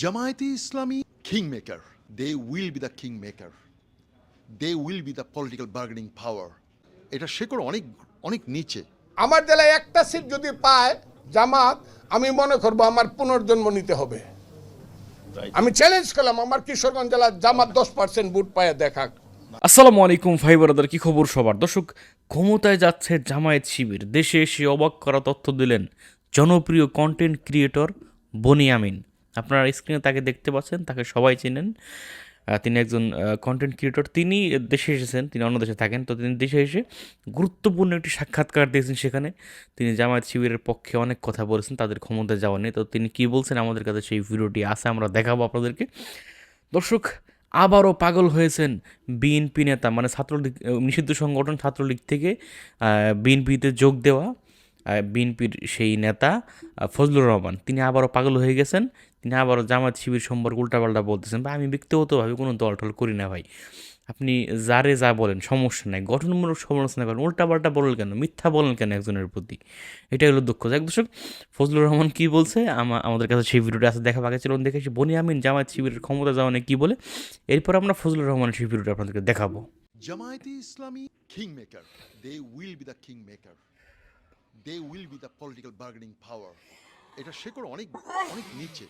Jamaati Islami kingmaker. They will be the kingmaker. They will be the political bargaining power এটা শেকড় অনেক অনেক নিচে। আমার জেলায় একটা সিট যদি পায় জামাত আমি মনে করব আমার পুনর্জন্ম নিতে হবে। আমি চ্যালেঞ্জ করলাম আমার কিশোরগঞ্জ জেলার জামাত দশ পার্সেন্ট ভোট পায় দেখাক। আসসালামু আলাইকুম ভাই ব্রাদার কি খবর সবার? দর্শক ক্ষমতায় যাচ্ছে জামায়াত শিবির। দেশে এসে অবাক করা তথ্য দিলেন জনপ্রিয় কন্টেন্ট ক্রিয়েটর বনি আমিন। আপনারা স্ক্রিনে তাকে দেখতে পাচ্ছেন, তাকে সবাই চেনেন। তিনি একজন কন্টেন্ট ক্রিয়েটর তিনি দেশে এসেছেন, তিনি অন্য দেশে থাকেন, তো তিনি দেশে এসে গুরুত্বপূর্ণ একটি সাক্ষাৎকার দিয়েছেন সেখানে। তিনি জামায়াত শিবিরের পক্ষে অনেক কথা বলেছেন, তাদের ক্ষমতা যাওয়া নিয়ে তো তিনি কী বলছেন আমাদের কাছে সেই ভিডিওটি আছে, আমরা দেখাবো আপনাদেরকে। দর্শক, আবারও পাগল হয়েছেন বিএনপি নেতা মানে ছাত্রলীগ নিষিদ্ধ সংগঠন ছাত্রলীগ থেকে বিএনপিতে যোগ দেওয়া বিএনপির সেই নেতা ফজলুর রহমান। তিনি আবারও পাগল হয়ে গেছেন তিনি আবারও জামাত শিবির সম্পর্কে উল্টাপাল্টা বলতেছেন, বা আমি ব্যক্তিগতভাবে কোনো দল টল করি না ভাই। আপনি যারে যা বলেন, সমস্যা নাই। গঠনমূলক সমালোচনা করেন, উল্টাপাল্টা বলেন কেন, মিথ্যা বলেন কেন একজনের প্রতি? এটাই হলো দুঃখ। যাক দর্শক, ফজলুর রহমান কি বলছে? আমা- আমাদের কাছে সেই ভিডিওটা আছে, দেখা বাকি ছিল। দেখেছি বনি আমিন, জামায়াত শিবিরের ক্ষমতা যাওয়া নিয়ে কি বলে? এরপর আমরা ফজলুর রহমানের সেই ভিডিওটা আপনাদেরকে দেখাবো। Jamaati Islami kingmaker. They will be the kingmaker. They will be the political bargaining power. এটা শেকড় অনেক অনেক নিচে।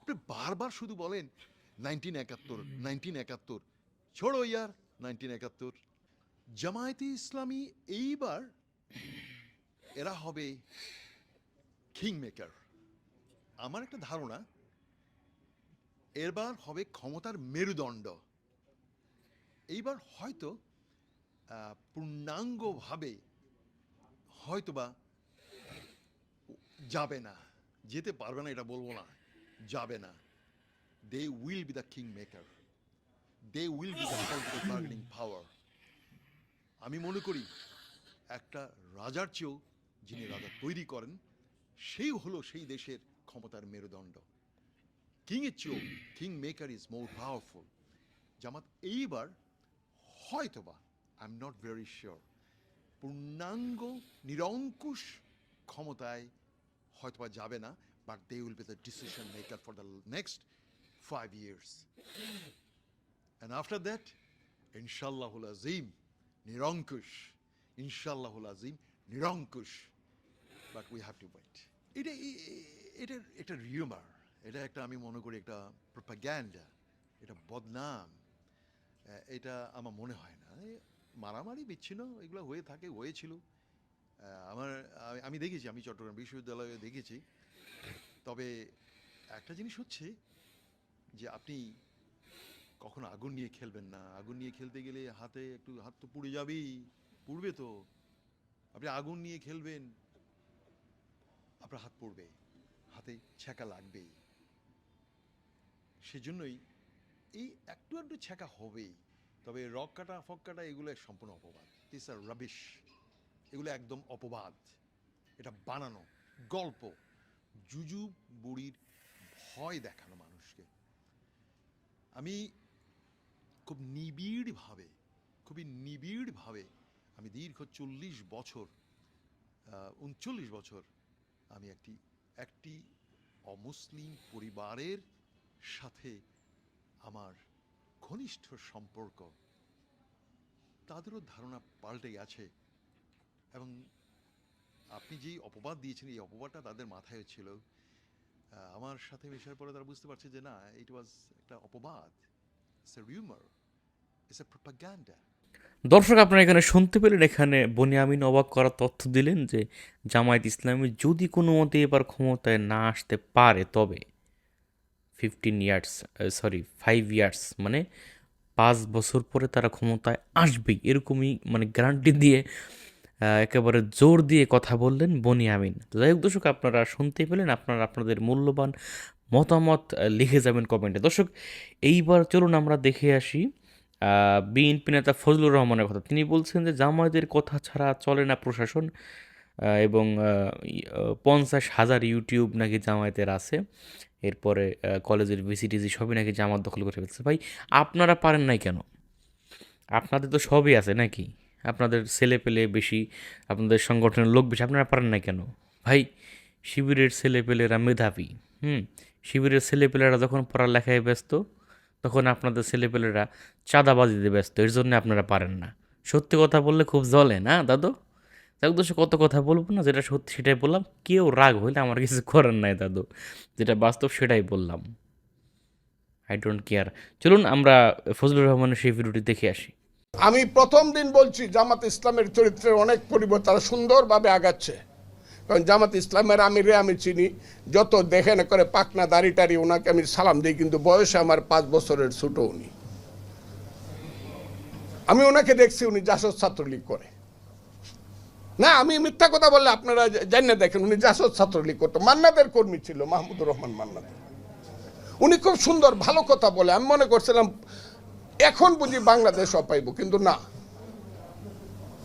আপনি বারবার শুধু বলেন, নাইনটিন একাত্তর নাইনটিন একাত্তর, ছোড়ো ইয়ার, নাইনটিন একাত্তর। জামায়াতি ইসলামী এইবার এরা হবে কিং মেকার আমার একটা ধারণা এবার হবে ক্ষমতার মেরুদণ্ড। এইবার হয়তো পূর্ণাঙ্গভাবে হয়তোবা যাবে না। যেতে পারবে না, এটা বলব না। যাবে না। They will be the kingmaker they will be the power আমি মনে করি, একটা রাজার চেয়েও যিনি রাজা তৈরি করেন, সেই হলো সেই দেশের ক্ষমতার মেরুদণ্ড। কিং এর চেয়েও kingmaker is more powerful Jamaat, এইবার হয়তোবা I am not very sure পূর্ণাঙ্গ, নিরঙ্কুশ ক্ষমতায় হয়তোবা যাবে না but they will be the decision maker for the next five years and after that ইনশাল্লাহুল আজিম নিরঙ্কুশ ইনশাল্লাহুল আজিম নিরঙ্কুশ but we have to wait এটা এটা একটা রিউমার এটা একটা আমি মনে করি একটা প্রোপাগ্যান্ডা এটা বদনাম এটা আমার মনে হয় না মারামারি বিচ্ছিন্ন এগুলো হয়ে থাকে হয়েছিল আমার, আমি- দেখেছি, আমি চট্টগ্রাম বিশ্ববিদ্যালয়ে দেখেছি। তবে একটা জিনিস হচ্ছে যে আপনি কখনো আগুন নিয়ে খেলবেন না। আগুন নিয়ে খেলতে গেলে হাতে একটু, হাত তো পুড়ে যাবেই, পুড়বে তো। আপনি আগুন নিয়ে খেলবেন, আপনার হাত পড়বে, হাতে ছ্যাঁকা লাগবেই। সেজন্যই এই একটু একটু ছ্যাঁকা হবেই, তবে রক কাটা, ফক কাটা, এগুলো সম্পূর্ণ অপবাদ। দিস আর রাবিশ এগুলো একদম অপবাদ। এটা বানানো, গল্প। জুজু বুড়ির ভয় দেখানো মানুষকে। আমি খুব নিবিড়ভাবে, খুবই নিবিড়ভাবে আমি দীর্ঘ চল্লিশ বছর উনচল্লিশ বছর আমি একটি একটি অমুসলিম পরিবারের সাথে আমার ঘনিষ্ঠ সম্পর্ক। তাদেরও ধারণা পাল্টে গেছে। এবং আপনি যেই অপবাদ দিয়েছেন, এই অপবাদটা তাদের মাথায় ছিল। আমার সাথে মেশার পরে তারা বুঝতে পারছে যে না ইট ওয়াজ একটা অপবাদ। It's a rumour it's a propaganda দর্শক, আপনারা এখানে শুনতে পেলেন, এখানে বনি আমিন অবাক করার তথ্য দিলেন যে জামায়াত ইসলামী যদি কোনো মতে এবার ক্ষমতায় না আসতে পারে, তবে fifteen years sorry five years মানে পাঁচ বছর পরে তারা ক্ষমতায় আসবেই, এরকমই মানে গ্যারান্টি দিয়ে একেবারে জোর দিয়ে কথা বললেন বনি আমিন। তো যাই হোক, দর্শক, আপনারা শুনতে পেলেন, আপনারা আপনাদের মূল্যবান মতামত লিখে যাবেন কমেন্টে। দর্শক, এইবার চলুন আমরা দেখে আসি বিএনপি নেতা ফজলুর রহমানের কথা। তিনি বলছেন যে, জামায়াতের কথা ছাড়া চলে না প্রশাসন এবং পঞ্চাশ হাজার ইউটিউব নাকি জামায়াতের আছে। এরপরে কলেজের ভিসিটিজি সবই নাকি জামাত দখল করে ফেলছে। ভাই, আপনারা পারেন নাই কেন? আপনাদের তো সবই আছে নাকি? আপনাদের ছেলে পেলে বেশি, আপনাদের সংগঠনের লোক বেশি, আপনারা পারেন না কেন? ভাই, শিবিরের ছেলে পেলেরা মেধাবী, হুম? শিবিরের ছেলেপেলেরা যখন পড়ালেখায় ব্যস্ত, তখন আপনাদের ছেলেপেলেরা চাঁদাবাজিতে ব্যস্ত, এর জন্য আপনারা পারেন না। সত্যি কথা বললে খুব জ্বলে না দাদু? উদ্দেশ্যে কত কথা বলব না, যেটা সত্যি সেটাই বললাম। কেউ রাগ হইলে আমার কিছু করার নাই দাদু, যেটা বাস্তব সেটাই বললাম। আই ডোন্ট কেয়ার চলুন, আমরা ফজলুর রহমানের সেই ভিডিওটি দেখে আসি। আমি প্রথম দিন বলছি, জামাত ইসলামের চরিত্রের অনেক পরিবর্তন, তারা সুন্দরভাবে আগাচ্ছে। কারণ জামাত ইসলামের আমিরে আমি চিনি, যত দেখে না করে পাকনা দাড়ি টাড়ি, ওনাকে আমি সালাম দিই, কিন্তু বয়সে আমার পাঁচ বছরের ছোট উনি। আমি ওনাকে দেখছি, উনি জাসদ ছাত্রলীগ করে। না, আমি মিথ্যা কথা বললে আপনারা জানিয়ে দেখেন, উনি জাসদ ছাত্রলীগ করতো। মান্নাদের কর্মী ছিল, মাহমুদুর রহমান মান্নাদের উনি খুব সুন্দর, ভালো কথা বলে। আমি মনে করছিলাম এখন বুঝি বাংলাদেশ অপাইব কিন্তু না।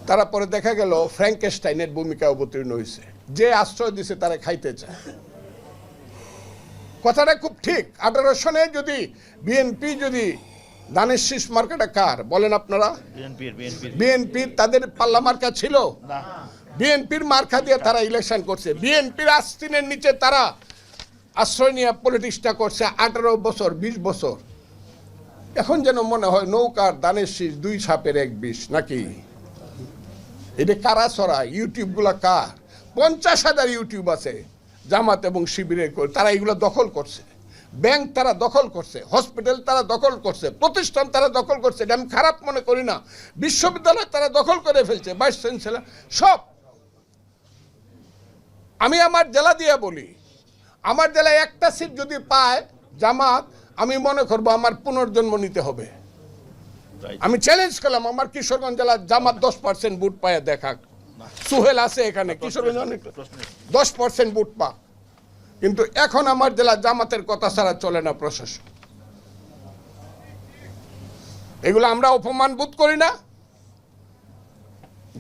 তারা পরে দেখা গেল ফ্র্যাঙ্কেস্টাইনের ভূমিকা অবতীর্ণ হয়েছে যে আশ্রয় দিছে তারা খাইতে চায়। কথাটা খুব ঠিক। আঠারো সনে যদি বিএনপি যদি দানের শীষ মার্কাটা কার? বলেন আপনারা। বিএনপির বিএনপির। বিএনপি তাদের পাল্লা মার্কা ছিল। বিএনপির মার্কা দিয়ে তারা ইলেকশন করছে। বিএনপির আস্তিনের নিচে তারা আশ্রয় নিয়ে পলিটিক্সটা করছে আঠারো বছর বিশ বছর। এখন যেন মনে হয় নৌকার দানের শীষ দুই সাপের এক বিষ, নাকি? এটা কারা ছড়া ইউটিউবগুলা কার? পঞ্চাশ হাজার ইউটিউব আছে, জামাত এবং শিবিরের তারা এগুলো দখল করছে। ব্যাংক তারা দখল করছে, হসপিটাল তারা দখল করছে, প্রতিষ্ঠান তারা দখল করছে, এটা আমি খারাপ মনে করি না। বিশ্ববিদ্যালয় তারা দখল করে ফেলছে ভাইস চ্যান্সেলর সব। আমি আমার জেলা দিয়ে বলি, আমার জেলায় একটা সিট যদি পায় জামাত আমি মনে করব আমার পুনর্জন্ম নিতে হবে। আমি চ্যালেঞ্জ করলাম আমার কিশোরগঞ্জ জেলার জামাত দশ পার্সেন্ট বুট পায় দেখা সুহেল আছে এখানে কিশোরগঞ্জ অনেক দশ পার্সেন্ট বুট পা কিন্তু এখন আমার জেলা জামাতের কথা ছাড়া চলে না প্রশাসন। এগুলো আমরা অপমান বোধ করি না।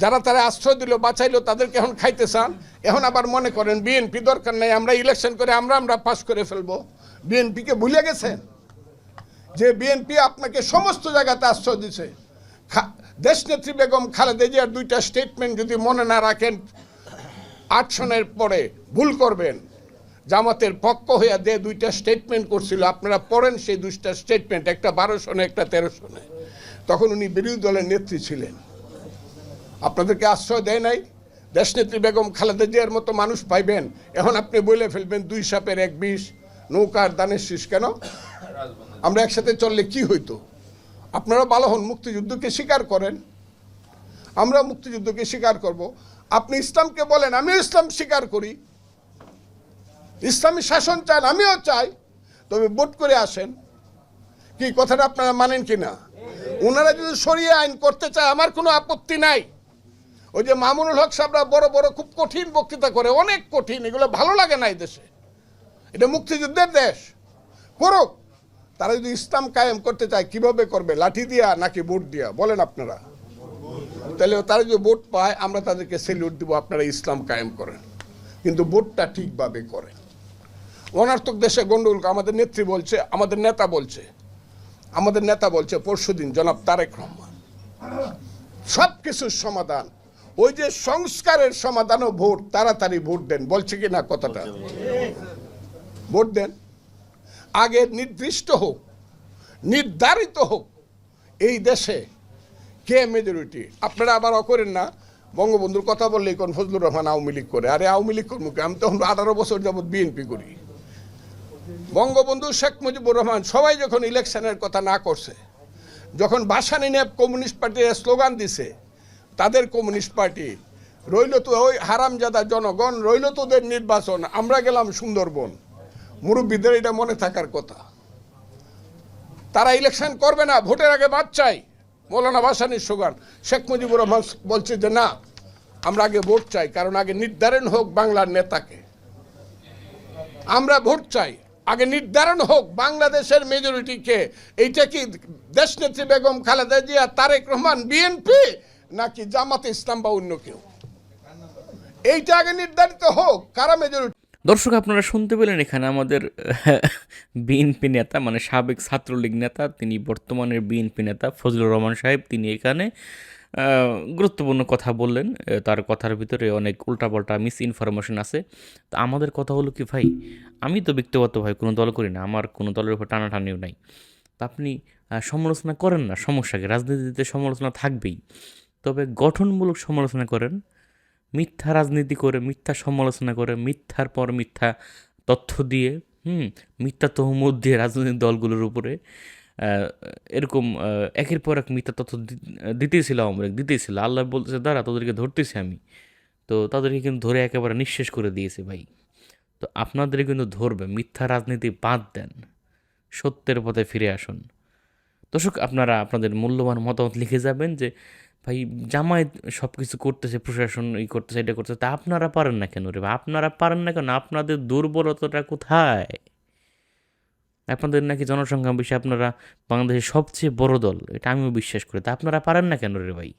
যারা তারা আশ্রয় দিল বাঁচাইলো তাদেরকে এখন খাইতে চান। এখন আবার মনে করেন বিএনপি দরকার নাই আমরা ইলেকশন করে আমরা আমরা পাস করে ফেলব। বিএনপিকে ভুলে গেছেন? যে বিএনপি আপনাকে সমস্ত জায়গাতে আশ্রয় দিছে। দেশনেত্রী বেগম খালেদা জিয়ার দুইটা স্টেটমেন্ট যদি মনে না রাখেন আট সনের পরে ভুল করবেন। জামাতের পক্ষ হইয়া যে দুইটা স্টেটমেন্ট করছিল, আপনারা পড়েন সেই দুইটা স্টেটমেন্ট একটা বারো সনে, একটা তেরো সনে। তখন উনি বিরোধী দলের নেত্রী ছিলেন। আপনাদেরকে আশ্রয় দেয় নাই? দেশনেত্রী বেগম খালেদা জিয়ার মতো মানুষ পাইবেন? এখন আপনি বলে ফেলবেন দুই সাপের এক বিষ। নৌকার দানের শীষ কেন? আমরা একসাথে চললে কি হইতো? আপনারা ভালো হন মুক্তিযুদ্ধকে স্বীকার করেন। আমরা মুক্তিযুদ্ধকে স্বীকার করব। আপনি ইসলামকে বলেন আমিও ইসলাম স্বীকার করি। ইসলামী শাসন চান আমিও চাই। তবে ভোট করে আসেন। কি কথাটা আপনারা মানেন কি না? ওনারা যদি সরিয়ে আইন করতে চায় আমার কোনো আপত্তি নাই। ওই যে মামুনুল হক সাহেবরা বড় বড় খুব কঠিন বক্তৃতা করে অনেক কঠিন এগুলো ভালো লাগে না এই দেশে। এটা মুক্তিযুদ্ধের দেশ। করুক। তারা যদি ইসলাম কায়েম করতে চায়, কীভাবে করবে? লাঠি দিয়া নাকি ভোট দিয়া? বলেন আপনারা। তাহলে তারা যদি ভোট পায়, আমরা তাদেরকে সেলিউট দিব, আপনারা ইসলাম কায়েম করেন। কিন্তু ভোটটা ঠিকভাবে করেন অনার্থক দেশে গন্ডগোল, আমাদের নেত্রী বলছে, আমাদের নেতা বলছে, আমাদের নেতা বলছে পরশুদিন জনাব তারেক রহমান। সব কিছুর সমাধান। ওই যে সংস্কারের সমাধানও ভোট, তাড়াতাড়ি ভোট দেন, বলছে কি না কথাটা? ভোট দেন। আগে নির্দিষ্ট হোক, নির্ধারিত হোক, এই দেশে কে মেজরিটি আপনারা আবার অকরেন না, বঙ্গবন্ধুর কথা বললেই কোন ফজলুর রহমান আওয়ামী লীগ করে। আরে আওয়ামী লীগ করব কি? আমি তখন আঠারো বছর যাবৎ বিএনপি করি। বঙ্গবন্ধু শেখ মুজিবুর রহমান সবাই যখন ইলেকশনের কথা না করছে, যখন ভাসানি নিয়ে কমিউনিস্ট পার্টির স্লোগান দিছে, তাদের কমিউনিস্ট পার্টি, রইল তো ওই হারামজাদা জনগণ, রইল তোদের নির্বাচন, আমরা গেলাম সুন্দরবন। মুরব্বীদের এটা মনে থাকার কথা। তারা ইলেকশন করবে না, ভোটের আগে বাদ চাই। মৌলানা ভাসানির স্লোগান শেখ মুজিবুর রহমান বলছে যে না, আমরা আগে ভোট চাই, কারণ আগে নির্ধারণ হোক বাংলার নেতাকে। আমরা ভোট চাই, আগে নির্ধারণ হোক বাংলাদেশের মেজরিটিকে এইটা কি দেশনেত্রী বেগম খালেদা জিয়া, তারেক রহমান বিএনপি নাকি জামাতে ইসলাম বা অন্য কেউ? এইটা আগে নির্ধারিত হোক, কারা মেজরিটি দর্শক, আপনারা শুনতে পেলেন এখানে আমাদের, বিএনপি নেতা মানে সাবেক ছাত্রলীগ নেতা, তিনি বর্তমানের বিএনপি নেতা, ফজলুর রহমান সাহেব, তিনি এখানে গুরুত্বপূর্ণ কথা বললেন। তার কথার ভিতরে অনেক উল্টাপাল্টা মিস ইনফরমেশন আছে। তো আমাদের কথা হলো কি, ভাই, আমি তো ব্যক্তিগত ভাই কোনো দল করি না, আমার কোনো দলের উপর টানাটানিও নাই। তা আপনি সমালোচনা করেন না সমস্যাকে রাজনীতিতে সমালোচনা থাকবেই। তবে গঠনমূলক সমালোচনা করেন মিথ্যা রাজনীতি করে, মিথ্যা সমালোচনা করে, মিথ্যার পর মিথ্যা তথ্য দিয়ে, হুম, মিথ্যা তহমত দিয়ে রাজনৈতিক দলগুলোর উপরে এরকম একের পর এক মিথ্যা তথ্য দিতেছিল আমরা দিতেছিল। আল্লাহ বলতেছে, দাঁড়া, তোদেরকে ধরতেছি আমি। তো তাদেরকে কিন্তু ধরে একেবারে নিঃশেষ করে দিয়েছে ভাই। তো আপনাদের কিন্তু ধরবে, মিথ্যা রাজনীতি বাদ দেন, সত্যের পথে ফিরে আসুন। দর্শক, আপনারা আপনাদের মূল্যবান মতামত লিখে যাবেন যে ভাই জামায়াত সব কিছু করতেছে, প্রশাসন ই করতেছে, এটা করতেছে, তা আপনারা পারেন না কেন রে? আপনারা পারেন না কেন? আপনাদের দুর্বলতাটা কোথায়? আপনাদের নাকি জনসংখ্যা বেশি আপনারা বাংলাদেশের সবচেয়ে বড় দল, এটা আমিও বিশ্বাস করি। তা আপনারা পারেন না কেন রে ভাই?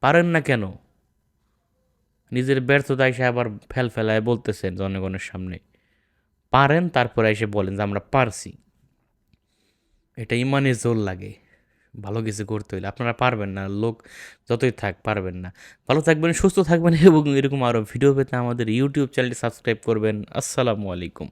পারেন না কেন? নিজের ব্যর্থতা এসে আবার ফেল ফেলায় বলতেছেন জনগণের সামনে। পারেন, তারপরে এসে বলেন যে আমরা পারছি। এটা ইমানে জোর লাগে। ভালো কিছু করতে হইলে আপনারা পারবেন না, লোক যতই থাক পারবেন না। ভালো থাকবেন, সুস্থ থাকবেন এবং এরকম আরও ভিডিও পেতে আমাদের ইউটিউব চ্যানেলটি সাবস্ক্রাইব করবেন। আসসালামু আলাইকুম।